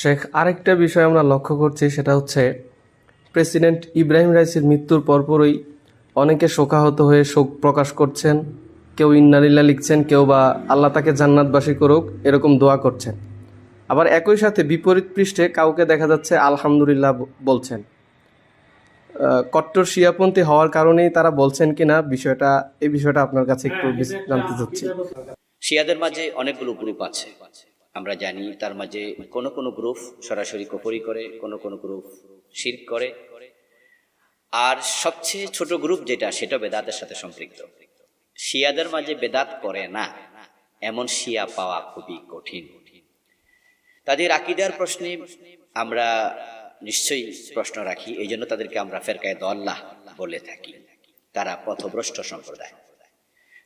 শেখ, আরেকটা বিষয় আমরা লক্ষ্য করছি, সেটা হচ্ছে প্রেসিডেন্ট ইব্রাহিম রাইসির মৃত্যুর পরপরই অনেকে শোকাহত হয়ে শোক প্রকাশ করছেন। কেউ ইন্নারিল্লা লিখছেন, কেউ বা আল্লাহ তাকে জান্নাতবাসী করুক, এরকম দোয়া করছেন। আবার একই সাথে বিপরীত পৃষ্ঠে কাউকে দেখা যাচ্ছে আলহামদুলিল্লাহ বলছেন। কট্টর শিয়াপন্থী হওয়ার কারণেই তারা বলছেন কিনা, বিষয়টা, এই বিষয়টা আপনার কাছে একটু জানতে চাচ্ছি। শিয়াদের মাঝে অনেকগুলো গ্রুপ আছে। আমরা জানি তার মাঝে কোন কোন গ্রুপ সরাসরি কফরি করে, কোন কোন গ্রুপ শির করে। আর সবচেয়ে ছোট গ্রুপ যেটা, সেটা বেদাতের সাথে সম্পৃক্ত। শিয়াদের মাঝে বেদাত করে না, এমন শিয়া পাওয়া খুবই কঠিন। তাদের আকিদার প্রশ্নে আমরা নিশ্চয়ই প্রশ্ন রাখি, এই জন্য তাদেরকে আমরা ফেরকায় দল্লাহ বলে থাকি। তারা পথভ্রষ্ট সম্প্রদায়।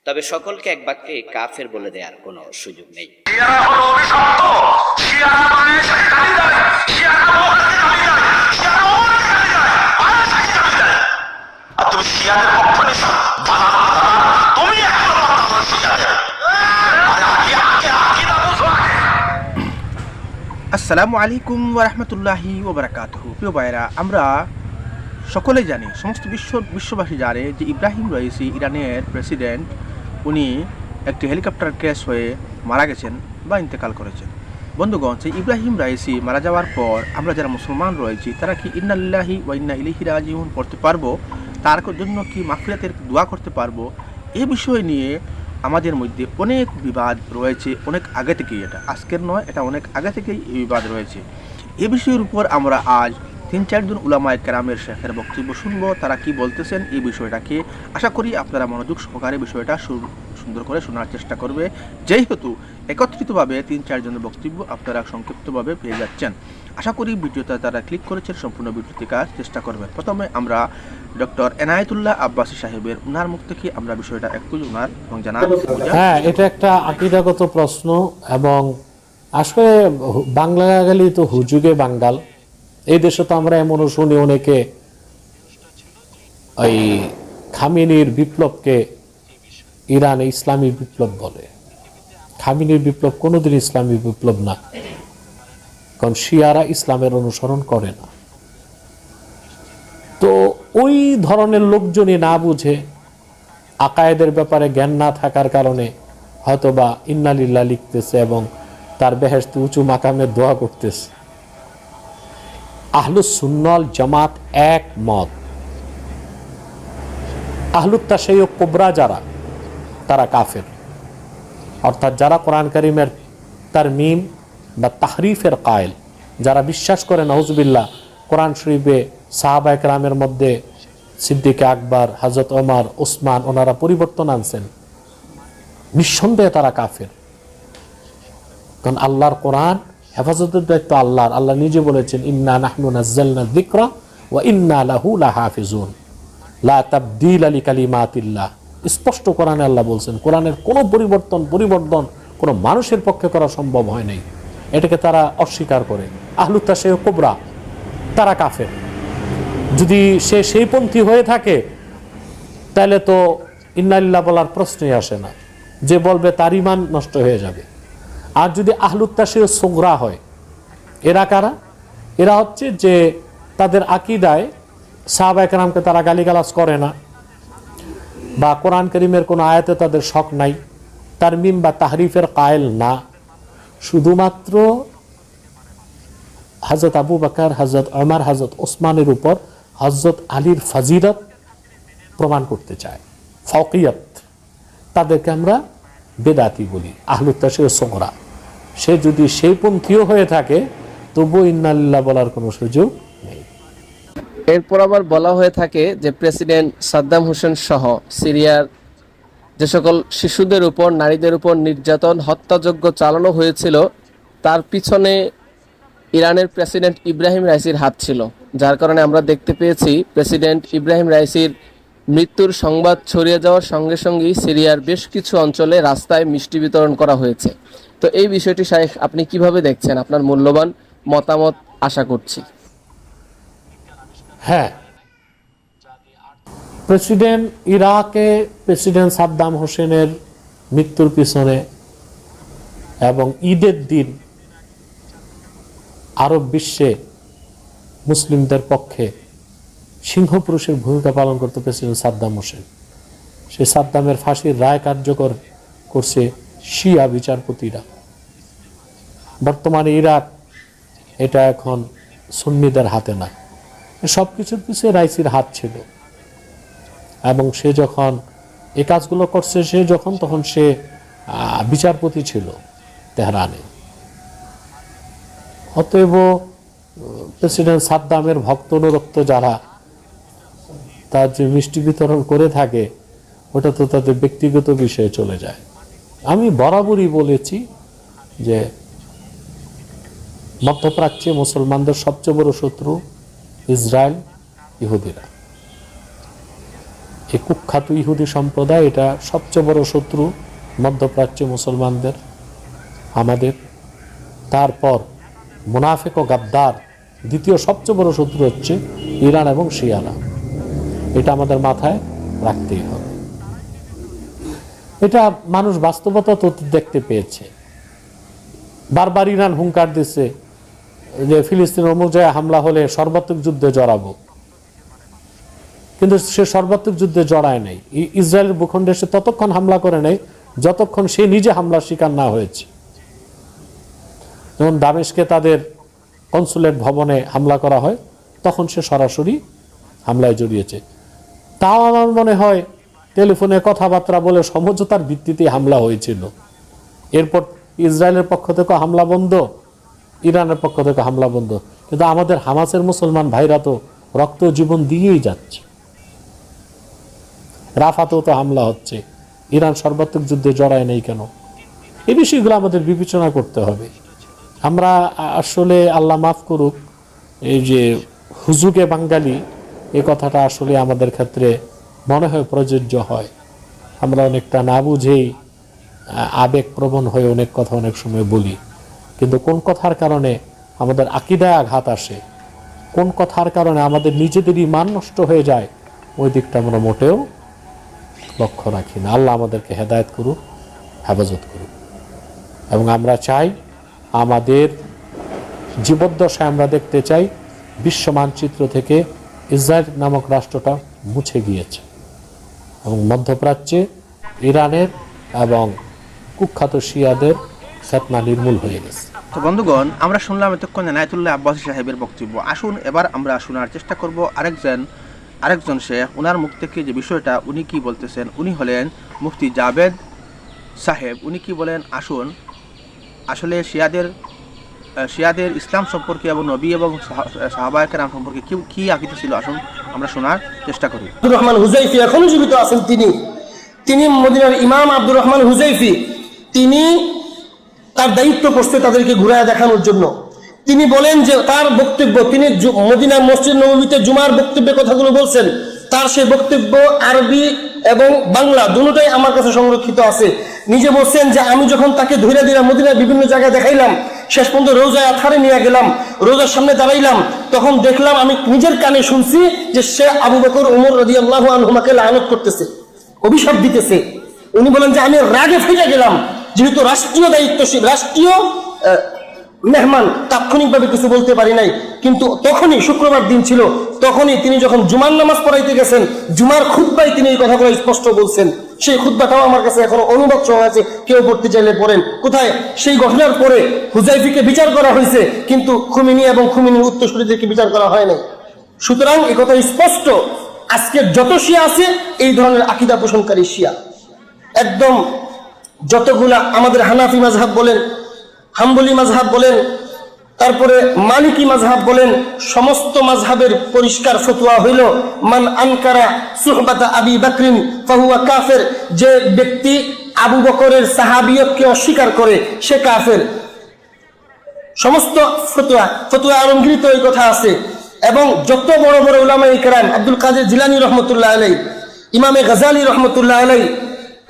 তবে সকলকে এক বাক্যে কাফের বলে দেওয়ার কোনো সুযোগ নেই। শিয়ারা হলো অভিশপ্ত। শিয়ারা বাংলাদেশকে গালি দেয়। শিয়ারা মৌলাকে গালি দেয়। শিয়ারা ওমরকে গালি দেয়। বাংলাদেশকে গালি দেয়। আর তুমি শিয়াদের পক্ষ নিছ। তুমি এখন বর্তমান শিয়াদের। আরে আগে আগে আগে না বুঝো আগে। আসসালামু আলাইকুম ওরহমতুল্লাহি ওবরাকাতহু প্রিয় ভাইরা আমরা সকলে জানি সমস্ত বিশ্ব বিশ্ববাসী জানে যে ইব্রাহিম রয়েছি ইরানের প্রেসিডেন্ট উনি একটি হেলিকপ্টার ক্র্যাশ হয়ে মারা গেছেন বা ইন্তেকাল করেছেন। বন্ধুগণ, সেই ইব্রাহিম রাইসি মারা যাওয়ার পর আমরা যারা মুসলমান রয়েছি, তারা কি ইন্নাল্লাহি ওয়া ইন্না ইলাইহি রাজিউন পড়তে পারব? তার জন্য কি মাফিরাতের দোয়া করতে পারব? এ বিষয় নিয়ে আমাদের মধ্যে অনেক বিবাদ রয়েছে, অনেক আগে থেকেই এটা। আজকের নয়, এটা অনেক আগে থেকেই এই বিবাদ রয়েছে। এ বিষয়ের উপর আমরা আজ তিন চারজন উলামায় কেরামের শেখের বক্তব্য শুনব। তারা কি বলতেছেন এই বিষয়টাকে আশা করি আপনারা মনোযোগ সহকারে বিষয়টা সুন্দর করে শোনার চেষ্টা করবে। যেহেতু একত্রিতভাবে তিন চারজনের বক্তব্য আপনারা সংক্ষিপ্তভাবে পেয়ে যাচ্ছেন। আশা করি ভিডিওতে তারা ক্লিক করেছেন সম্পূর্ণ ভিডিওটি কাজ চেষ্টা করবেন। প্রথমে আমরা ডক্টর এনায়েতুল্লাহ আব্বাসী সাহেবের, উনার মুখ থেকে আমরা বিষয়টা একটু উনার এবং জানার হ্যাঁ এটা একটা আকিদাগত প্রশ্ন এবং আসলে বাংলা গেলেই তো হুজুগে বাঙ্গাল। এই দেশে তো আমরা এমনও শুনি অনেকে ওই খামিনির বিপ্লবকে ইরানে ইসলামী বিপ্লব বলে। খামিনির বিপ্লব কোনোদিন ইসলামী বিপ্লব না। কারণ শিয়ারা ইসলামের অনুসরণ করে না। তো ওই ধরনের লোকজনই না বুঝে আকায়েদের ব্যাপারে জ্ঞান না থাকার কারণে হয়তোবা ইন্নালিল্লাহ লিখতেছে এবং তার বেহেস্তে উঁচু মাকামে দোয়া করতেছে। আহলুস সুন্নল জামাত এক মত আহলুত তাসাই কোবরা যারা, তারা কাফের। অর্থাৎ যারা কোরআন করিমের তার মিম বা তাহরিফের কায়েল, যারা বিশ্বাস করে নজবিল্লা কোরআন শরীফে সাহাবা একরামের মধ্যে সিদ্দিক আকবর হজরত ওমর, ওসমান, ওনারা পরিবর্তন আনছেন। নিঃসন্দেহে তারা কাফের। কারণ আল্লাহর কোরআন হেফাজতের দায়িত্ব আল্লাহর। আল্লাহ নিজে বলেছেন, ইন্না নাহনু নাজ্জালনা যিকরা ওয়া ইন্না লাহু লাহাফিজুন। লা তাবদিল আলি কালিমাতিল্লাহ স্পষ্ট কোরআনে আল্লাহ বলছেন, কোরআনের কোনো পরিবর্তন পরিবর্তন কোনো মানুষের পক্ষে করা সম্ভব হয় নাই। এটাকে তারা অস্বীকার করে। আহলুত্তা সে কোবরা, তারা কাফের। যদি সে সেই পন্থী হয়ে থাকে, তাহলে তো ইন্নালিল্লাহ বলার প্রশ্নই আসে না। যে বলবে তার ইমান নষ্ট হয়ে যাবে। আর যদি আহলুত্তাসীর সোগরা হয়, এরা কারা? এরা হচ্ছে যে তাদের আকিদায় সাহাবা একরামকে তারা গালিগালাজ করে না বা কোরআন করিমের কোনো আয়াতে তাদের শখ নাই, তার মিম বা তাহরিফের কায়েল না। শুধুমাত্র হজরত আবু বাকার হজরত অমর হজরত ওসমানের উপর হজরত আলীর ফাজিরত প্রমাণ করতে চায় ফকিয়ত তাদেরকে আমরা বেদাতি বলি আহলুত্তাসের সোগরা। সে যদি সেই পন্থীও হয়ে থাকে তবু ইন্নাল্লাহ বলার কোনো সুযোগ এরপর আবার বলা হয়ে থাকে যে, প্রেসিডেন্ট সাদ্দাম হোসেন সহ সিরিয়ার যে সকল শিশুদের উপর, নারীদের উপর নির্যাতন, হত্যাযজ্ঞ চালানো হয়েছিল, তার পিছনে ইরানের প্রেসিডেন্ট ইব্রাহিম রাইসির হাত ছিল। যার কারণে আমরা দেখতে পেয়েছি, প্রেসিডেন্ট ইব্রাহিম রাইসির মৃত্যুর সংবাদ ছড়িয়ে যাওয়ার সঙ্গে সঙ্গেই সিরিয়ার বেশ কিছু অঞ্চলে রাস্তায় মিষ্টি বিতরণ করা হয়েছে। তো এই বিষয়টি শাহেখ আপনি কীভাবে দেখছেন? আপনার মূল্যবান মতামত আশা করছি। হ্যাঁ। প্রেসিডেন্ট ইরাকে প্রেসিডেন্ট সাদ্দাম হোসেনের মৃত্যুর পিছনে এবং ঈদের দিন আরব বিশ্বে মুসলিমদের পক্ষে সিংহপুরুষের ভূমিকা পালন করতে পেরেছিলেন সাদ্দাম হোসেন। সে সাদ্দামের ফাঁসির রায় কার্যকর করছে শিয়া বিচারপতিরা। বর্তমানে ইরাক, এটা এখন সুন্নিদের হাতে না সব কিছুর পিছিয়ে রাইসির হাত ছিল। এবং সে যখন এ কাজগুলো করছে, সে যখন তখন সে বিচারপতি ছিল তেহরানে। অতএব প্রেসিডেন্ট সাদ্দামের ভক্ত অনুরক্ত যারা, তার যে মিষ্টি বিতরণ করে থাকে, ওটা তো তাদের ব্যক্তিগত বিষয়ে চলে যায়। আমি বরাবরই বলেছি যে মধ্যপ্রাচ্যে মুসলমানদের সবচেয়ে বড় শত্রু ইসরায়েল, ইহুদিরা। এই কুখ্যাত ইহুদি সম্প্রদায় এটা সবচেয়ে বড় শত্রু মধ্যপ্রাচ্যে মুসলমানদের, আমাদের। তারপর মুনাফেক ও গাদ্দার দ্বিতীয় সবচেয়ে বড় শত্রু হচ্ছে ইরান এবং শিয়ারা। এটা আমাদের মাথায় রাখতেই হবে। এটা মানুষ বাস্তবতা তো দেখতে পেয়েছে। বারবার ইরান হুঙ্কার দিচ্ছে যে ফিলিস্তিন অনুযায়ী হামলা হলে সর্বাত্মক যুদ্ধে জড়াবো। কিন্তু সে সর্বাত্মক যুদ্ধে জড়ায় নাই। ইসরায়েলের ভূখণ্ডে সে ততক্ষণ হামলা করে নাই যতক্ষণ সে নিজে হামলার শিকার না হয়েছে। যেমন দামেশকে তাদের কনসুলেট ভবনে হামলা করা হয়, তখন সে সরাসরি হামলায় জড়িয়েছে। তাও আমার মনে হয় টেলিফোনে কথাবার্তা বলে সমঝোতার ভিত্তিতে হামলা হয়েছিল। এরপর ইসরায়েলের পক্ষ থেকে হামলা বন্ধ, ইরানের পক্ষ থেকে হামলা বন্ধ। কিন্তু আমাদের হামাসের মুসলমান ভাইরা তো রক্ত জীবন দিয়েই যাচ্ছে। রাফাতেও তো হামলা হচ্ছে। ইরান সর্বাত্মক যুদ্ধে জড়ায় নেই কেন? এই বিষয়গুলো আমাদের বিবেচনা করতে হবে। আমরা আসলে আল্লাহ মাফ করুক, এই যে হুজুকে বাঙালি, এ কথাটা আসলে আমাদের ক্ষেত্রে মনে হয় প্রযোজ্য হয়। আমরা অনেকটা না বুঝেই আবেগপ্রবণ হয়ে অনেক কথা অনেক সময় বলি। কিন্তু কোন কথার কারণে আমাদের আকিদায় আঘাত আসে? কোন কথার কারণে আমাদের নিজেদেরই মান নষ্ট হয়ে যায়? ওই দিকটা আমরা মোটেও লক্ষ্য রাখি না। আল্লাহ আমাদেরকে হেদায়ত করুক, হেফাজত করুক। এবং আমরা চাই আমাদের জীবদ্দশায় আমরা দেখতে চাই বিশ্ব মানচিত্র থেকে ইসরায়েল নামক রাষ্ট্রটা মুছে গিয়েছে। এবং মধ্যপ্রাচ্যে, ইরানের এবং কুখ্যাত শিয়াদের ফেতনা নির্মূল হয়ে গেছে। তো বন্ধুগণ, আমরা শুনলাম এতক্ষণ এনায়তুল্লাহ আব্বাসী সাহেবের বক্তব্য। আসুন, এবার আমরা শোনার চেষ্টা করব আরেকজন আরেকজন শেখ। ওনার মুখ থেকে যে বিষয়টা উনি কি বলতেছেন, উনি হলেন মুফতি জাভেদ সাহেব। উনি কি বলেন? আসুন। আসলে শিয়াদের শিয়াদের ইসলাম সম্পর্কে এবং নবী এবং সাহাবায়কের সম্পর্কে কি, কী আকিতে ছিল? আসুন। আমরা শোনার চেষ্টা করি। আব্দুর রহমান হুজাইফি এখনও জীবিত আছেন তিনি। তিনি মদিনার ইমাম আব্দুর রহমান হুজাইফি। তিনি তার দায়িত্ব করছে তাদেরকে ঘুরায় দেখানোর জন্য। তিনি বলেন যে তার বক্তব্য, তিনি মদিনা মসজিদ নবমীতে জুমার বক্তব্যের কথাগুলো বলছেন। তার সেই বক্তব্য আরবি এবং বাংলা দুটোটাই আমার কাছে সংরক্ষিত আছে। নিজে বলছেন যে আমি যখন তাকে ধরে দিলাম মদিনার বিভিন্ন জায়গায় দেখাইলাম, শেষ পর্যন্ত রোজায় আথারে নিয়ে গেলাম, রোজার সামনে দাঁড়াইলাম, তখন দেখলাম আমি নিজের কানে শুনছি যে সে আবু বকর, উমর রদি আল্লাহ আনহুমাকে লানত করতেছে, অভিশাপ দিতেছে। উনি বলেন যে আমি রাগে ফেটে গেলাম, যেহেতু রাষ্ট্রীয় দায়িত্বশীল, রাষ্ট্রীয় মেহমান, তাৎক্ষণিকভাবে কিছু বলতে পারি নাই। কিন্তু তখনই শুক্রবার দিন ছিল, তখনই তিনি যখন জুমার নামাজ পড়াইতে গেছেন, জুমার খুদ্বাই তিনি এই কথাগুলো স্পষ্ট বলছেন। সেই খুদ্বাটাও আমার কাছে এখনও অনুবাদ সহ আছে, কেউ পড়তে চাইলে পড়েন। কোথায়? সেই ঘটনার পরে হুজাইফিকে বিচার করা হয়েছে, কিন্তু খুমিনি এবং খুমিনির উত্তরসূরিদেরকে বিচার করা হয় নাই। সুতরাং এই কথা স্পষ্ট আজকের যত শিয়া আছে, এই ধরনের আকিদা পোষণকারী শিয়া। একদম যতগুলা আমাদের হানাফি মাজহাব বলেন হাম্বলি মাজহাব বলেন, তারপরে মালিকি মাজহাব বলেন, সমস্ত মাজহাবের পরিষ্কার ফতুয়া হইল, মান আনকারা সুহবাতা আবি বাকরিন ফাহুয়া কাফের, যে ব্যক্তি আবু বকরের সাহাবিয়তকে অস্বীকার করে, সে কাফের। সমস্ত ফতুয়া ফতুয়া আলমগীরিত এই কথা আছে। এবং যত বড় বড় উলামা ইকরাম আব্দুল কাদের জিলানি রহমতুল্লাহ আলাই ইমামে গাজালি রহমতুল্লাহ আলাই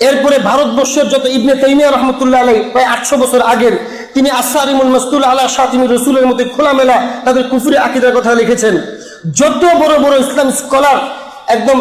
এরপরে ভারতবর্ষের যত ইবনে তাইমিয়া রহমতুল্লাহ আলাই প্রায় আটশো বছর আগের তিনি আসারিমুল মস্তুল আলা শাতিমি রসুলের মধ্যে খোলামেলা তাদের কুফুরি আকিদার কথা লিখেছেন। যত বড় বড় ইসলাম স্কলার একদম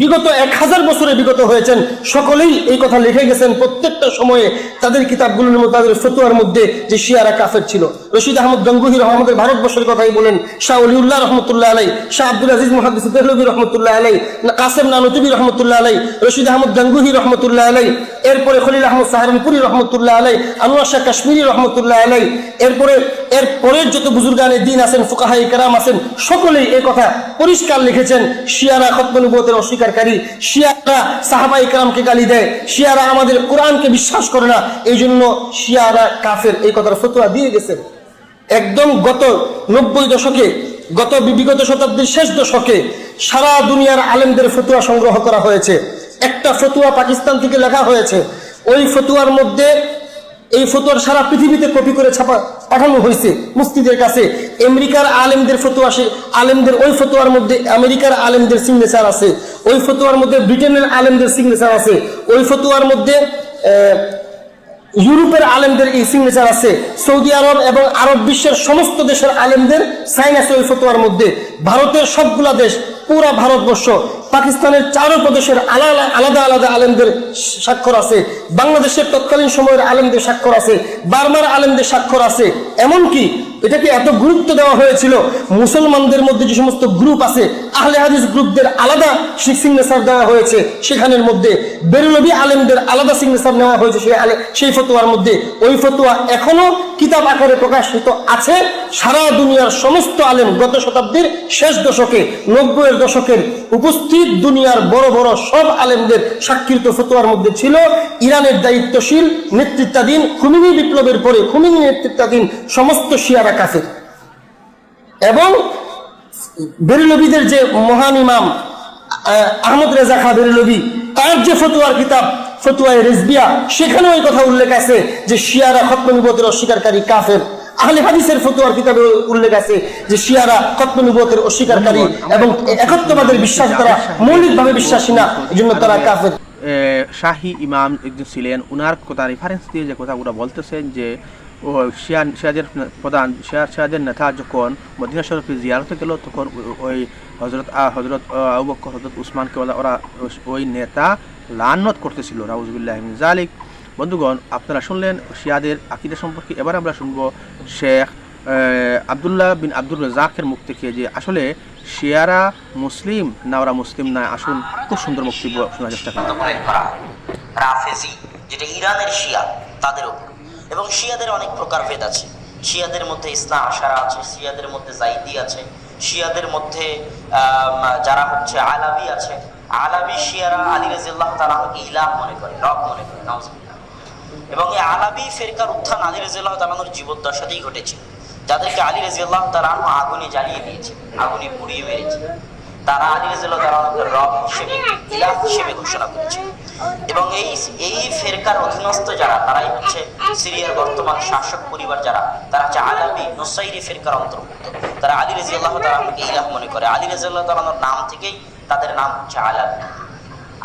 বিগত এক হাজার বছরে বিগত হয়েছেন, সকলেই এই কথা লিখে গেছেন। প্রত্যেকটা সময়ে তাদের কিতাবগুলোর মধ্যে, তাদের ফতুয়ার মধ্যে যে শিয়ারা কাফের ছিল। রশিদ আহমদ গঙ্গুহি রহমদের ভারতবর্ষের কথাই বলেন, শাহ অলিউল্লাহ রহমতুল্লাহ আলাই, শাহ আব্দুল আজিজ মহাদিস দেহলবী রহমতুল্লাহ আলাই কাসেম নানুতুবি রহমতুল্লাহ আলাই, রশিদ আহমদ গঙ্গুহি রহমতুল্লাহ আলাই, এরপরে খলিল আহমদ সাহারনপুরি রহমতুল্লাহ আলাই, আনোয়ার শাহ কাশ্মীরি রহমতুল্লাহ আলাই, এরপরে এর পরের যত বুজুর্গানে দিন আছেন ফুকাহাই কেরাম আছেন, সকলেই এই কথা পরিষ্কার লিখেছেন, শিয়ারা খতমনুবতের অস্বীকারী, শিয়ারা সাহাবাই কেরামকে গালি দেয়, শিয়ারা আমাদের কোরআনকে বিশ্বাস করে না এই জন্য শিয়ারা কাফের, এই কথার ফতোয়া দিয়ে গেছেন একদম গত নব্বই দশকে, গত বিগত শতাব্দীর শেষ দশকে সারা দুনিয়ার আলেমদের ফতুয়া সংগ্রহ করা হয়েছে। একটা ফতুয়া পাকিস্তান থেকে লেখা হয়েছে। ওই ফতুয়ার মধ্যে এই ফতুয়ার সারা পৃথিবীতে কপি করে ছাপা পাঠানো হয়েছে মুফতিদের কাছে। আমেরিকার আলেমদের ফতুয়া আলেমদের ওই ফতুয়ার মধ্যে আমেরিকার আলেমদের সিগনেচার আছে। ওই ফতুয়ার মধ্যে ব্রিটেনের আলেমদের সিগনেচার আছে। ওই ফতুয়ার মধ্যে ইউরোপের আলেমদের এই সিগনেচার আছে। সৌদি আরব এবং আরব বিশ্বের সমস্ত দেশের আলেমদের সাইন আছে ওই ফতোয়ার মধ্যে। ভারতের সবগুলা দেশ, পুরা ভারতবর্ষ, পাকিস্তানের চারো প্রদেশের আলাদা আলাদা আলাদা আলেমদের স্বাক্ষর আছে। বাংলাদেশের তৎকালীন সময়ের আলেমদের স্বাক্ষর আছে। বার্মার আলেমদের স্বাক্ষর আছে। এমনকি এটাকে এত গুরুত্ব দেওয়া হয়েছিল। মুসলমানদের মধ্যে যে সমস্ত গ্রুপ আছে, আহলে হাদিস গ্রুপদের আলাদা সিগনেচার দেওয়া হয়েছে। সেখানের মধ্যে বেরুলবি আলেমদের আলাদা সিগনেচার নেওয়া হয়েছে সেই আলে সেই ফতোয়ার মধ্যে। ওই ফতোয়া এখনও কিতাব আকারে প্রকাশিত আছে। সারা দুনিয়ার সমস্ত আলেম গত শতাব্দীর শেষ দশকে নব্বইয়ের দশকের উপস্থিত দুনিয়ার বড় বড় সব আলেমদের স্বাক্ষরিত ফতোয়ার মধ্যে ছিল। ইরানের দায়িত্বশীল নেতৃত্বাধীন খুমিনি বিপ্লবের পরে খুমিনি নেতৃত্বাধীন সমস্ত শিয়ারা কাফের। এবং বেরুলবিদের যে মহান ইমাম আহ, আহমদ রেজা খা বেরুলবি তার যে ফতুয়ার কিতাব ফতুয়ায় রেজবিয়া, সেখানেও এই কথা উল্লেখ আছে যে শিয়ারা খতমনিবতের অস্বীকারী কাফের। আহলে হাদিসের ফতুয়ার কিতাবে উল্লেখ আছে যে শিয়ারা খতমনিবতের অস্বীকারী এবং একত্ববাদের বিশ্বাস তারা মৌলিকভাবে বিশ্বাসী না এই জন্য তারা কাফের। শাহী ইমাম একজন ছিলেন, উনার কথা রেফারেন্স দিয়ে যে কথাগুলো বলতেছেন যে, ও শিয়া শিয়াদের প্রধান, শিয়া শিয়াদের নেতা যখন মদিনা শরীফে জিয়ারতে গেল, তখন ওই হজরত হজরত আবু বকর হজরত উসমানকে ওরা ওরা ওই নেতা লানত করতেছিল রাউজুবিল্লাহ জালিক বন্ধুগণ, আপনারা শুনলেন শিয়াদের আকিদা সম্পর্কে, এবার আমরা শুনব শেখ আবদুল্লাহ বিন আব্দুল রাজাকের মুখ থেকে যে আসলে শিয়ারা মুসলিম না ওরা মুসলিম না, আসুন খুব সুন্দর বক্তব্য শোনার চেষ্টা করুন রাফেজি, যেটা ইরানের শিয়া, তাদের উপর। এবং শিয়াদের অনেক প্রকার ভেদ আছে। শিয়াদের মধ্যে ইসলাম আশারা আছে, শিয়াদের মধ্যে জাইদি আছে, শিয়াদের মধ্যে যারা হচ্ছে আলাবি আছে আলাবি শিয়ারা আলী ইলাহ মনে করে, রব মনে করে এবং এই আলাবি ফেরকার উত্থান আলী ঘটেছে। যাদেরকে আলী আগুনে জ্বালিয়ে দিয়েছে, আগুনে পুড়িয়ে মেরেছে। তারা আলী রব হিসেবে, ইলাহ হিসেবে ঘোষণা করেছে। এবং এই এই ফেরকার অধীনস্থ যারা, তারাই হচ্ছে সিরিয়ার বর্তমান শাসক পরিবার যারা, তারা হচ্ছে আলাবি নোসাইরি ফেরকার অন্তর্ভুক্ত। তারা আলী রাজিয়াল্লাহ তালাহকে ইলাহ মনে করে। আলী রাজিয়াল্লাহ তালানোর নাম থেকেই তাদের নাম হচ্ছে আলাবি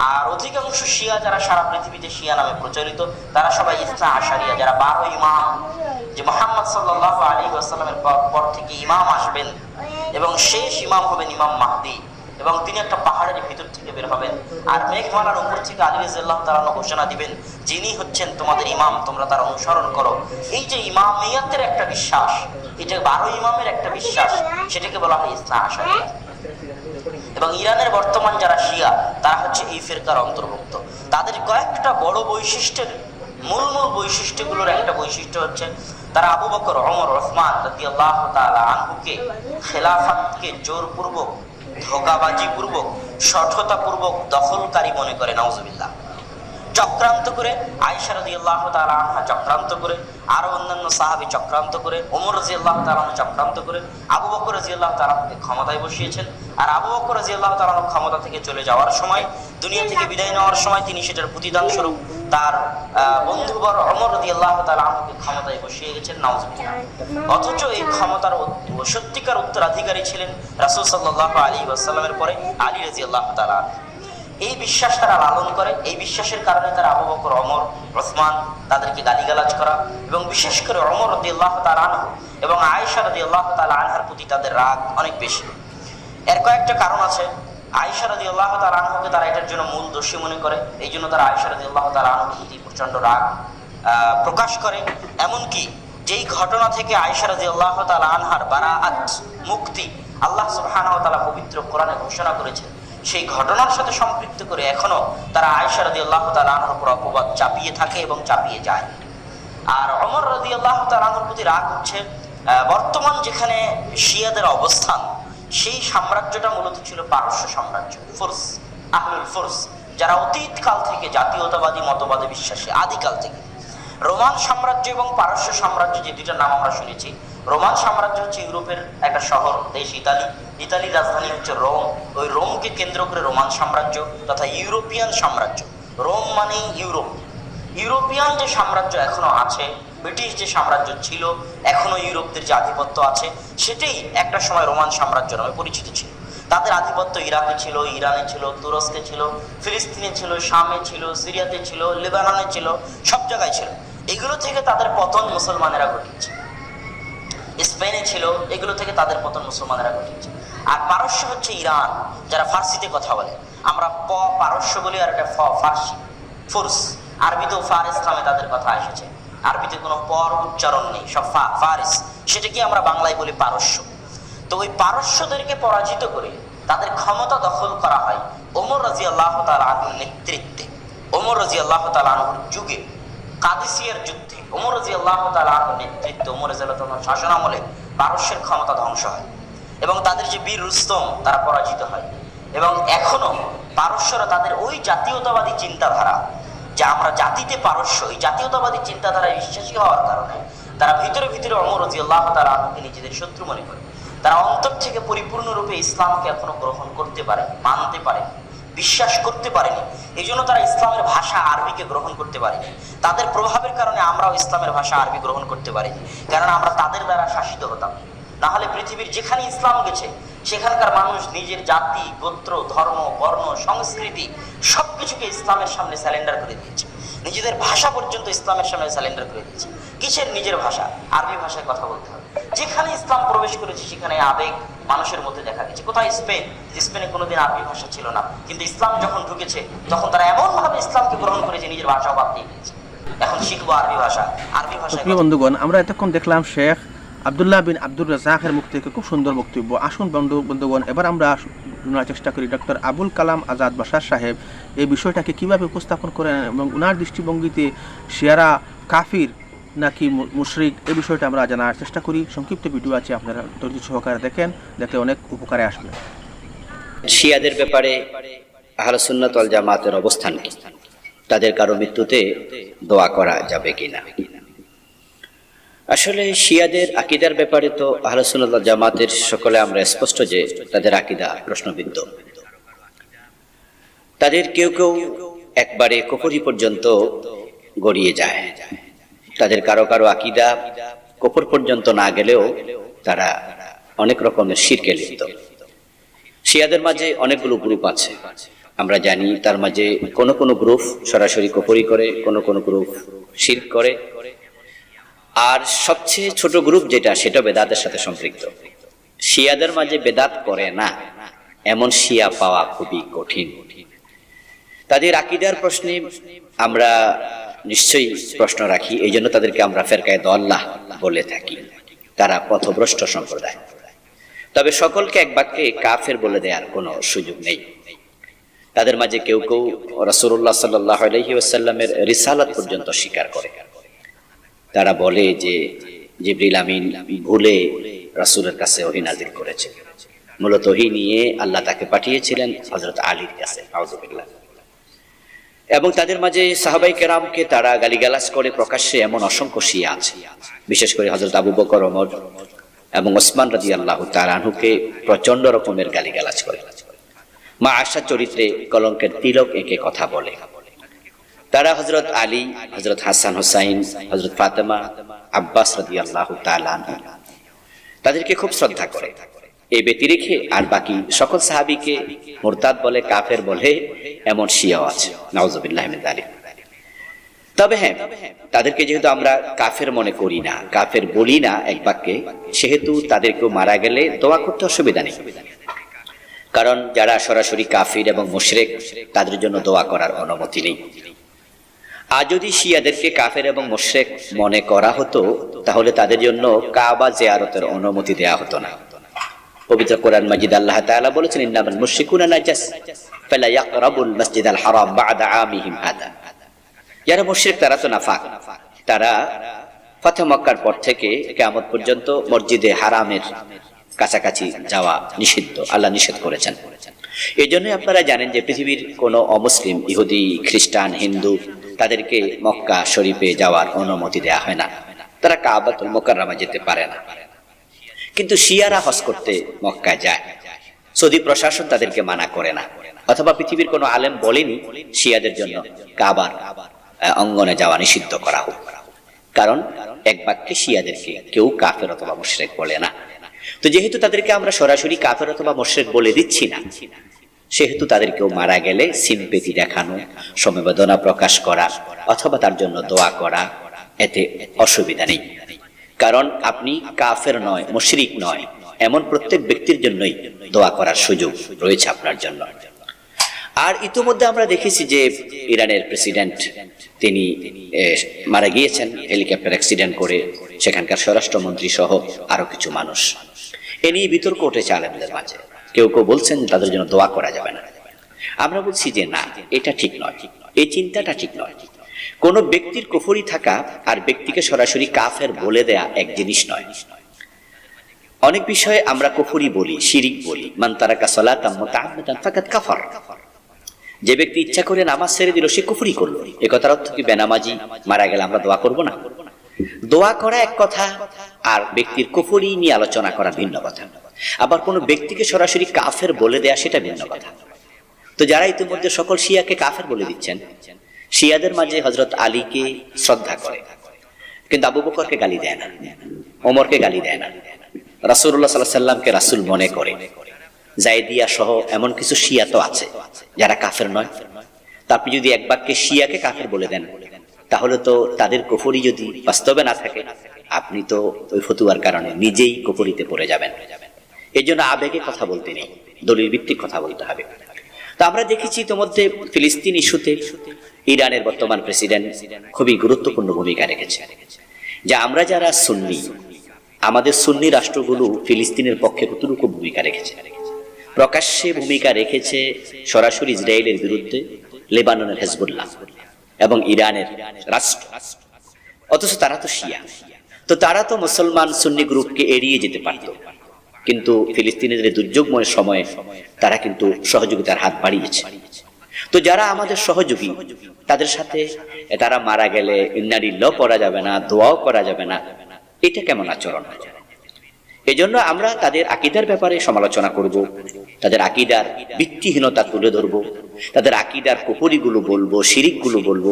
আর অধিকাংশ শিয়া যারা সারা পৃথিবীতে শিয়া নামে প্রচলিত, তারা সবাই ইসনা আশারিয়া, যারা বারো ইমাম। যে মোহাম্মদ সাল্লাহ আলী আসসালামের পর থেকে ইমাম আসবেন এবং শেষ ইমাম হবেন ইমাম মাহদি এবং তিনি একটা পাহাড়ের ভিতর থেকে বের হবেন। আর মেঘমালার উপর থেকে আলী রাজিয়াল্লাহ তালানো ঘোষণা দিবেন, যিনি হচ্ছেন তোমাদের ইমাম, তোমরা তার অনুসরণ করো। এই যে ইমামিয়াতের একটা বিশ্বাস এটা বারো ইমামের একটা বিশ্বাস, সেটাকে বলা হয় ইসনা আশারিয়া। এবং ইরানের বর্তমান যারা শিয়া, তারা হচ্ছে এই ফেরকার অন্তর্ভুক্ত। তাদের কয়েকটা বড় বৈশিষ্ট্যের, মূল মূল বৈশিষ্ট্যগুলোর একটা বৈশিষ্ট্য হচ্ছে, তারা আবু বকর অমর রহমান আনহুকে খেলাফাতকে জোরপূর্বক ধোকাবাজি পূর্বক সঠতা পূর্বক দখলকারী মনে করে নওজুবিল্লাহ চক্রান্ত করে, আয়েশা রাদিয়াল্লাহু তাআলা আনহা চক্রান্ত করে, আরও অন্যান্য সাহাবী চক্রান্ত করে, ওমর রাদিয়াল্লাহু তাআলা আনহু চক্রান্ত করে, আবু বকর রাদিয়াল্লাহু তাআলা আনহুকে ক্ষমতায় বসিয়েছেন। আর আবু বকর রাদিয়াল্লাহু তাআলা আনহু ক্ষমতা থেকে চলে যাওয়ার সময়, দুনিয়া থেকে বিদায় নেওয়ার সময় তিনি সেটার প্রতিদান স্বরূপ তার বন্ধুবর ওমর রাদিয়াল্লাহু তাআলা আনহুকে ক্ষমতায় বসিয়ে গেছেন নাউজুবিল্লাহ অথচ এই ক্ষমতার সত্যিকার উত্তরাধিকারী ছিলেন রাসূল সাল্লাল্লাহু আলাইহি ওয়াসাল্লামের পরে আলী রাদিয়াল্লাহু তাআলা আনহু। এই বিশ্বাস তারা লালন করে, এই বিশ্বাসের কারণে তারা আবু বকর অমর ওসমান তাদেরকে গালিগালাজ করা এবং বিশেষ করে অমর রদি আল্লাহ তালানহ এবং আয়েশা রদি আল্লাহ তালা আনহার প্রতি তাদের রাগ অনেক বেশি। এর কয়েকটা কারণ আছে। আয়েশা রাজি আল্লাহ তালানহকে তারা এটার জন্য মূল দোষী মনে করে, এই জন্য তারা আয়েশা রাজি আল্লাহ তালানহর প্রতি প্রচণ্ড রাগ প্রকাশ করে। এমনকি যেই ঘটনা থেকে আয়েশা রাজি আল্লাহ তালা আনহার বারাআত মুক্তি আল্লাহ তাআলা পবিত্র কোরআনে ঘোষণা করেছেন সেই ঘটনার সাথে সম্পৃক্ত করে এখনও তারা আয়েশা রাজি আল্লাহ তালা আনহার উপর অপবাদ চাপিয়ে থাকে এবং চাপিয়ে যায়। আর অমর রাজি আল্লাহ তালানোর প্রতি রাগ হচ্ছে বর্তমান যেখানে শিয়াদের অবস্থান, সেই সাম্রাজ্যটা মূলত ছিল পারস্য সাম্রাজ্য, ফোর্স, আহলুল ফোর্স, যারা অতীতকাল থেকে জাতীয়তাবাদী, মতবাদে বিশ্বাসী, আদিকাল থেকে। রোমান সাম্রাজ্য এবং পারস্য সাম্রাজ্য যে দুইটা নাম আমরা শুনেছি, রোমান সাম্রাজ্য হচ্ছে ইউরোপের একটা শহর, দেশ ইতালি। ইতালির রাজধানী হচ্ছে রোম। ওই রোমকে কেন্দ্র করে রোমান সাম্রাজ্য তথা ইউরোপিয়ান সাম্রাজ্য। রোম মানেই ইউরোপ। ইউরোপিয়ান যে সাম্রাজ্য এখনও আছে, ব্রিটিশ যে সাম্রাজ্য ছিল, এখনও ইউরোপদের যে আধিপত্য আছে, সেটাই একটা সময় রোমান সাম্রাজ্য নামে পরিচিত ছিল। তাদের আধিপত্য ইরাকে ছিল, ইরানে ছিল, তুরস্কে ছিল, ফিলিস্তিনে ছিল, শামে ছিল, সিরিয়াতে ছিল, লেবাননে ছিল, সব জায়গায় ছিল। এগুলো থেকে তাদের পতন মুসলমানেরা ঘটিয়েছে। স্পেনে ছিল, এগুলো থেকে তাদের পতন মুসলমানেরা ঘটিয়েছে। আর পারস্য হচ্ছে ইরান, যারা ফার্সিতে কথা বলে। আমরা প পারস্য বলি আর একটা ফ ফার্সি। ফুরস আরবিতেও ফারিস নামে তাদের কথা এসেছে। আরবিতে কোনো পর উচ্চারণ নেই, সব ফারিস। সেটাকে আমরা বাংলায় বলি পারস্য। তো ওই পারস্যদেরকে পরাজিত করে তাদের ক্ষমতা দখল করা হয় ওমর রাজি আল্লাহ তালুর নেতৃত্বে। ওমর রাজি আল্লাহ তালুর যুগে। কাদিসিয়ার যুদ্ধে ওমর রাজি আল্লাহ তালুর নেতৃত্ব ওমর রাজি আল্লাহ শাসন আমলে পারস্যের ক্ষমতা ধ্বংস হয় এবং তাদের যে বীর রুস্তম তারা পরাজিত হয়। এবং এখনও পারস্যরা তাদের ওই জাতীয়তাবাদী চিন্তাধারা, যে আমরা জাতিতে পারস্য, এই জাতীয়তাবাদী চিন্তাধারায় বিশ্বাসী হওয়ার কারণে তারা ভিতরে ভিতরে অমর আল্লাহ তালুকে নিজেদের শত্রু মনে করে। তারা অন্তর থেকে পরিপূর্ণরূপে ইসলামকে এখনও গ্রহণ করতে পারে, মানতে পারে। বিশ্বাস করতে পারেনি। এই জন্য তারা ইসলামের ভাষা আরবিকে গ্রহণ করতে পারেনি। তাদের প্রভাবের কারণে আমরাও ইসলামের ভাষা আরবি গ্রহণ করতে পারিনি। কারণ আমরা তাদের দ্বারা শাসিত হতাম। নাহলে পৃথিবীর যেখানে ইসলাম গেছে, সেখানকার মানুষ নিজের জাতি, গোত্র, ধর্ম, বর্ণ, সংস্কৃতি সবকিছুকে ইসলামের সামনে স্যালেন্ডার করে দিয়েছে। নিজেদের ভাষা পর্যন্ত ইসলামের সামনে স্যালেন্ডার করে দিয়েছে। কিসের নিজের ভাষা? আরবি ভাষায় কথা বলতে হবে। যেখানে ইসলাম প্রবেশ করেছে সেখানে আবেগ মানুষের মধ্যে দেখা গেছে। কোথায়? স্পেন। স্পেনে কোনোদিন আরবি ভাষা ছিল না। কিন্তু ইসলাম যখন ঢুকেছে তখন তারা এমন ভাবে ইসলামকে গ্রহণ করেছে নিজের ভাষা বাদ দিয়ে দিয়েছে। এখন শিখব আরবি ভাষা। আরবি কথা- বন্ধুগণ আমরা এতক্ষণ দেখলাম শেখ আবদুল্লাহ বিন আব্দুর রাজাকের মুখ থেকে খুব সুন্দর বক্তব্য। আসুন বন্ধু, বন্ধুগণ, এবার আমরা শোনার চেষ্টা করি ডক্টর আবুল কালাম আজাদ বাসার সাহেব। এই বিষয়টাকে কীভাবে উপস্থাপন করেন এবং উনার দৃষ্টিভঙ্গিতে শিয়ারা কাফির নাকি মুশরিক, এই বিষয়টা আমরা জানার চেষ্টা করি। সংক্ষিপ্ত ভিডিও আছে, আপনারা ধৈর্য সহকারে দেখেন দেখে অনেক উপকারে আসবে। শিয়াদের ব্যাপারে জামাতের অবস্থান তাদের কারও মৃত্যুতে দোয়া করা যাবে কিনা? আসলে শিয়াদের আকিদার ব্যাপারে তো ওয়াল জামাতের সকলে আমরা স্পষ্ট যে তাদের আকিদা প্রশ্নবিদ্ধ। তাদের কেউ কেউ একবারে কুফরি পর্যন্ত গড়িয়ে যায়। তাদের কারও কারও আকিদা কপর পর্যন্ত না গেলেও তারা অনেক রকমের শিরকে লিপ্ত। শিয়াদের মাঝে অনেকগুলো গ্রুপ আছে। আমরা জানি তার মাঝে কোন কোন গ্রুপ সরাসরি কপরি করে, কোন কোন গ্রুপ শির করে। আর সবচেয়ে ছোট গ্রুপ যেটা, সেটা বেদাতের সাথে সম্পৃক্ত। শিয়াদের মাঝে বেদাত করে না, এমন শিয়া পাওয়া খুবই কঠিন। তাদের আকিদার প্রশ্নে আমরা নিশ্চয়ই প্রশ্ন রাখি, এই জন্য তাদেরকে আমরা ফেরকায় দল্লাহ বলে থাকি। তারা পথভ্রষ্ট সম্প্রদায়। তবে সকলকে এক বাক্যে কাফের বলে দেওয়ার কোনো সুযোগ নেই। তাদের মাঝে কেউ কেউ রাসূলুল্লাহ সাল্লাহ আলহি ওয়াসাল্লামের রিসালাত পর্যন্ত স্বীকার করে। তারা বলে যে জিবরিল আমিন ভুলে রাসূলের কাছে ওহি নাজিল করেছে। মূলত ওহি নিয়ে আল্লাহ তাকে পাঠিয়েছিলেন হযরত আলীর কাছে এবং তাদের মাঝে সাহাবাই কেরামকে তারা গালিগালাজ করে প্রকাশ্যে এমন অসংখ্য শিয়া আছে। বিশেষ করে হজরত আবু বকর, ওমর এবং ওসমান রাজি আল্লাহ তারানুকে প্রচণ্ড রকমের গালিগালাজ করে। মা আশা চরিত্রে কলঙ্কের তিলক এঁকে কথা বলে। তারা হজরত আলী হজরত হাসান হোসাইন হজরত ফাতেমা আব্বাস রাজি আল্লাহ তাদেরকে খুব শ্রদ্ধা করে। এই ব্যতি রেখে আর বাকি সকল সাহাবিকে মোরতাদ বলে, কাফের বলে এমন শিয়াও আছে। নওয়াজবিল্লাহ আলী তবে হ্যাঁ তাদেরকে যেহেতু আমরা কাফের মনে করি না, কাফের বলি না এক বাক্যে, সেহেতু তাদেরকেও মারা গেলে দোয়া করতে অসুবিধা নেই। কারণ যারা সরাসরি কাফির এবং মুশরেক, তাদের জন্য দোয়া করার অনুমতি নেই। আর যদি শিয়াদেরকে কাফের এবং মোশেক মনে করা হতো, তাহলে তাদের জন্য কাবা জিয়ারতের অনুমতি দেয়া হতো না। পবিত্র কোরআন মাজিদ আল্লাহ তাআলা বলেছেন, ইন্নামাল মুশরিকুনা নাজাস ফালা ইয়াকরাবুল মাসজিদাল হারাম বা'দা আমিহিম হাদা। যারা মুশরিক, তারা তো নাফাক। তারা ফাতে মক্কার পর থেকে কিয়ামত পর্যন্ত মসজিদে হারামের কাছাকাছি যাওয়া নিষিদ্ধ, আল্লাহ নিষেধ করেছেন। এই জন্য আপনারা জানেন যে পৃথিবীর কোনো অমুসলিম, ইহুদি, খ্রিস্টান, হিন্দু তাদেরকে মক্কা শরীফে যাওয়ার অনুমতি দেয়া হয় না। তারা কাবাতুল মোকাররমা যেতে পারে না। কিন্তু শিয়ারা হজ করতে মক্কা যায়। সৌদি প্রশাসন তাদেরকে মানা করে না। অথবা পৃথিবীর কোনো আলেম বলেনি শিয়াদের জন্য কাবার অঙ্গনে যাওয়া নিষিদ্ধ করা হোক। কারণ এক বাক্যে শিয়াদেরকে কেউ কাফের অথবা মুশরেক বলে না। তো যেহেতু তাদেরকে আমরা সরাসরি কাফের অথবা মুশরেক বলে দিচ্ছি না সেহেতু তাদের কেউ মারা গেলে সিম্পেতি দেখানো, সমবেদনা প্রকাশ করা অথবা তার জন্য দোয়া করা, এতে অসুবিধা নেই। কারণ আপনি কাফের নয়, মুশরিক নয়, এমন প্রত্যেক ব্যক্তির জন্যই দোয়া করার সুযোগ রয়েছে আপনার জন্য। আর ইতিমধ্যে আমরা দেখেছি যে ইরানের প্রেসিডেন্ট, তিনি মারা গিয়েছেন, হেলিকপ্টার অ্যাক্সিডেন্ট করে সেখানকার স্বরাষ্ট্রমন্ত্রী সহ আরও কিছু মানুষ। এ নিয়ে বিতর্ক উঠেছে আলেমদের মাঝে। কেউ কেউ বলছেন তাদের জন্য দোয়া করা যাবে না। আমরা বলছি যে না, এটা ঠিক নয়। এই চিন্তাটা ঠিক নয়। কোন ব্যক্তির কুফরি থাকা আর ব্যক্তিকে সরাসরি কাফের বলে দেয়া এক জিনিস নয়। অনেক বিষয়ে আমরা কুফরি বলি, শিরিক বলি। মান তারাকা সালাতাম মুতাআম্মিদান ফাকাদ কাফার। যে ব্যক্তি ইচ্ছা করে নামাজ ছেড়ে দিল, সে কুফরি করল। এ কথার অর্থ কি? বেনামাজি মারা গেলে আমরা দোয়া করব না? দোয়া করা এক কথা আর ব্যক্তির কুফরি নিয়ে আলোচনা করা ভিন্ন কথা। আবার কোনো ব্যক্তিকে সরাসরি কাফের বলে দেয়া সেটা ভিন্ন কথা। তো যারা ইতিমধ্যে সকল শিয়াকে কাফের বলে দিচ্ছেন, শিয়াদের মাঝে হজরত আলীকে শ্রদ্ধা করে। কিন্তু আবু বকরকে গালি দেয় না, ওমরকে গালি দেয় না। রাসূলুল্লাহ সাল্লাল্লাহু আলাইহি সাল্লামকে রাসূল মনে করে। জায়দিয়া সহ এমন কিছু শিয়া তো আছে, যারা কাফের নয়। তা আপনি যদি এক বাক্যে শিয়াকে কাফের বলে দেন, তাহলে তো তাদের কুফরি যদি বাস্তবে না থাকে আপনি তো ওই ফতুয়ার কারণে নিজেই কুফরিতে পড়ে যাবেন। এই জন্য আবেগে কথা বলতে নেই, দলিল ভিত্তিক কথা বলতে হবে। তো আমরা দেখেছি ইতিমধ্যে ফিলিস্তিন ইস্যুতে ইরানের বর্তমান প্রেসিডেন্ট খুবই গুরুত্বপূর্ণ ভূমিকা রেখেছে। যে আমরা যারা সুন্নি, আমাদের সুন্নি রাষ্ট্রগুলো ফিলিস্তিনের পক্ষে কতটুকু ভূমিকা রেখেছে? প্রকাশ্যে ভূমিকা রেখেছে সরাসরি ইসরায়েলের বিরুদ্ধে লেবাননের হেজবুল্লাহ এবং ইরানের রাষ্ট্র। অথচ তারা তো শিয়া। তো তারা তো মুসলমান সুন্নি গ্রুপকে এড়িয়ে যেতে পারত। কিন্তু ফিলিস্তিনের দুর্যোগময় সময়ে তারা কিন্তু সহযোগিতার হাত বাড়িয়েছে। তো যারা আমাদের সহযোগী, তাদের সাথে তারা মারা গেলে ইন্নারিল্ল পড়া যাবে না, দোয়াও করা যাবে না, এটা কেমন আচরণ? এজন্য আমরা তাদের আকিদার ব্যাপারে সমালোচনা করব, তাদের আকিদার ভিত্তিহীনতা তুলে ধরব, তাদের আকিদার কুপুরিগুলো বলব, শিরিকগুলো বলব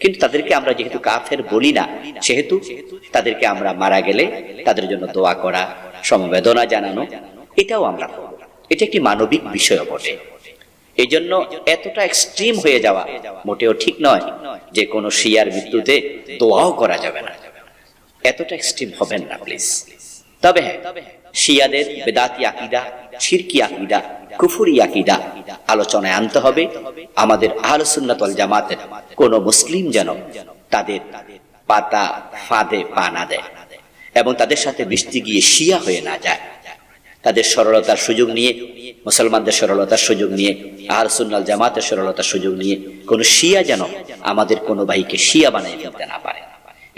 কিন্তু তাদেরকে আমরা যেহেতু কাফের বলি না, সেহেতু তাদেরকে আমরা মারা গেলে তাদের জন্য দোয়া করা, সমবেদনা জানানো, এটাও আমরা এটা একটি মানবিক বিষয় বটে। এই জন্য এতটা এক্সট্রিম হয়ে যাওয়া মোটেও ঠিক নয় যে কোনো শিয়ার মৃত্যুতে দোয়াও করা যাবে না। এতটা এক্সট্রিম হবেন না প্লিজ তবে হ্যাঁ শিয়াদের বেদাতি আকিদা, শিরকি আকিদা, কুফুরি আকিদা আলোচনায় আনতে হবে। আমাদের আহলসুন্নাতল জামাতের কোন মুসলিম যেন তাদের পাতা ফাঁদে পা না দেয় এবং তাদের সাথে মিশতে গিয়ে শিয়া হয়ে না যায়। তাদের সরলতার সুযোগ নিয়ে, মুসলমানদের সরলতার সুযোগ নিয়ে আর সুন্নাল জামাতের সরলতার সুযোগ নিয়ে কোন শিয়া যেন আমাদের কোনো ভাইকে শিয়া বানিয়ে ফেলতে না পারে।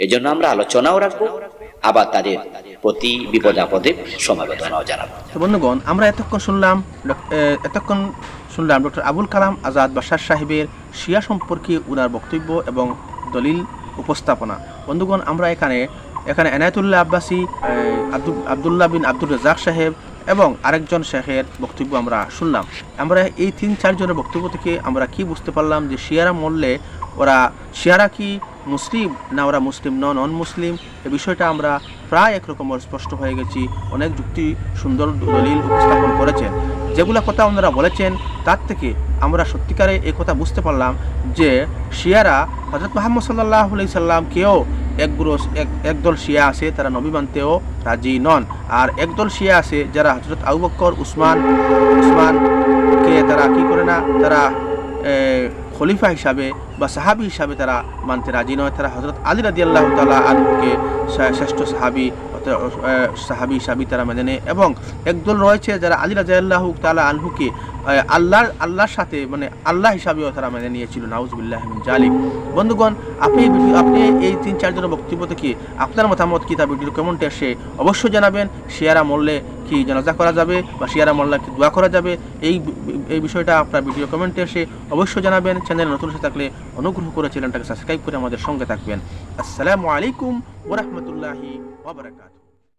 এজন্য আমরা আলোচনাও রাখব, আবার তাদের প্রতি বিপদ আপদে সমবেদনাও জানাব। বন্ধুগণ, আমরা এতক্ষণ শুনলাম এতক্ষণ শুনলাম ডক্টর আবুল কালাম আজাদ বাশার সাহেবের শিয়া সম্পর্কে উনার বক্তব্য এবং দলিল উপস্থাপনা। বন্ধুগণ, আমরা এখানে এখানে এনায়তুল্লাহ আব্বাসী আবদুল্লাহ বিন আব্দুল রাজাক সাহেব এবং আরেকজন শেখের বক্তব্য আমরা শুনলাম। আমরা এই তিন চারজনের বক্তব্য থেকে আমরা কি বুঝতে পারলাম যে শিয়ারা মরলে ওরা শিয়ারা কি মুসলিম না ওরা মুসলিম নন নন মুসলিম এ বিষয়টা আমরা প্রায় একরকম স্পষ্ট হয়ে গেছি। অনেক যুক্তি সুন্দর দলিল উপস্থাপন করেছেন। যেগুলো কথা ওনারা বলেছেন তার থেকে আমরা সত্যিকারে এই কথা বুঝতে পারলাম যে শিয়ারা হজরত মোহাম্মদ সাল্লাহ আলি সাল্লামকেও এক গ্রুপ এক একদল শিয়া আছে তারা নবী মানতেও রাজি নন। আর একদল শিয়া আছে যারা হজরত আবু বক্কর উসমান উসমানকে তারা কি করে না তারা এ, খলিফা হিসাবে বা সাহাবি হিসাবে তারা মানতে রাজি নয়। তারা হজরত আলী রাজি আল্লাহ তালা আলীকে শ্রেষ্ঠ সাহাবি সাহাবি হিসাবে তারা মেনে নেয় এবং একদল রয়েছে যারা আলী রাজা আল্লাহ তালা আনহুকে এ, আল্লাহর আল্লাহর সাথে মানে আল্লাহ হিসাবেও তারা মেনে নিয়েছিল। নাউজবিল্লাহ জালিক। বন্ধুগণ, আপনি আপনি এই তিন চারজনের বক্তব্য থেকে আপনার মতামত কি? তা ভিডিও কমেন্টে এসে অবশ্যই জানাবেন। শিয়ারা মরলে কি জানাজা করা যাবে বা শিয়ারা মরলে কি দোয়া করা যাবে? এই এই বিষয়টা আপনার ভিডিও কমেন্টে এসে অবশ্যই জানাবেন। চ্যানেল নতুন এসে থাকলে অনুগ্রহ করে চ্যানেলটাকে সাবস্ক্রাইব করে আমাদের সঙ্গে থাকবেন। আসসালামু আলাইকুম ওরহমতুল্লাহি ওবরাকাত